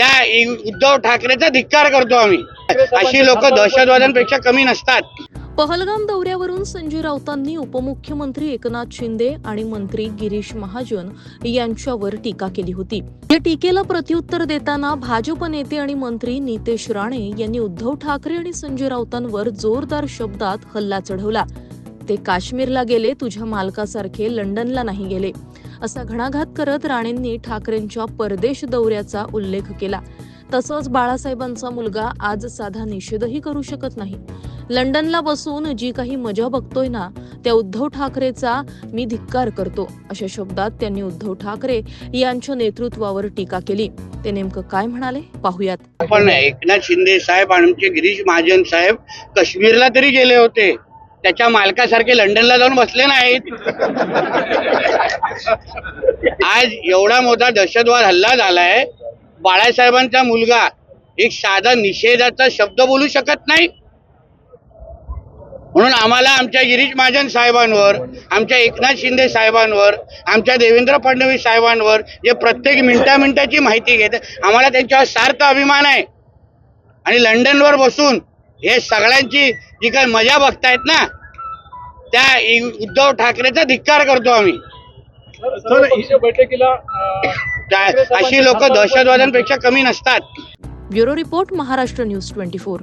त्या उद्धव ठाकरेचा धिक्कार करतो आम्ही. अशी लोक दहशतवाद्यांपेक्षा कमी नसतात. पहलगाम दौऱ्यावरून संजय राऊतांनी उपमुख्यमंत्री एकनाथ शिंदे आणि मंत्री गिरीश महाजन यांच्यावर टीका केली होती. या टीकेला प्रत्युत्तर देताना भाजप नेते आणि मंत्री नितेश राणे यांनी उद्धव ठाकरे आणि संजय राऊतांवर जोरदार शब्दात हल्ला चढवला. ते काश्मीरला गेले तुझ्या मालकासारखे लंडनला नाही गेले. असा घणाघात करत राणेंनी ठाकरेंच्या परदेश दौऱ्याचा उल्लेख केला. तसंच बाळासाहेबांचा मुलगा आज साधा निषेधही करू शकत नाही. लंडनला बसून जी काही मजा बघतोय ना त्या उद्धव ठाकरेचा मी धिक्कार करतो अशा शब्दात त्यांनी उद्धव ठाकरे यांच्या नेतृत्वावर टीका केली. ते नेमकं काय म्हणाले? पाहुयात. पण एकनाथ शिंदे साहेब आणि आमचे गिरीश महाजन साहेब काश्मीरला तरी गेले होते. त्याच्या मालकासारखे लंडनला जाऊन बसले नाहीत. आज एवढा मोठा दहशतवाद हल्ला झालाय. बाळासाहेबांचा मुलगा एक साधा निषेधाचा शब्द बोलू शकत नाही. म्हणून आम्हाला आमच्या गिरीश महाजन साहेबांवर आमच्या एकनाथ शिंदे साहेबांवर आमच्या देवेंद्र फडणवीस साहेबांवर जे प्रत्येक मिनिटा मिनिटाची माहिती घेत आम्हाला त्यांच्यावर सार्थ अभिमान आहे. आणि लंडनवर बसून हे सगळ्यांची जी काही मजा बघतायत ना त्या उद्धव ठाकरेचा धिक्कार करतो आम्ही. बैठकीला अशी लोक दहशतवाद्यांपेक्षा कमी नसतात. Bureau report Maharashtra news twenty four.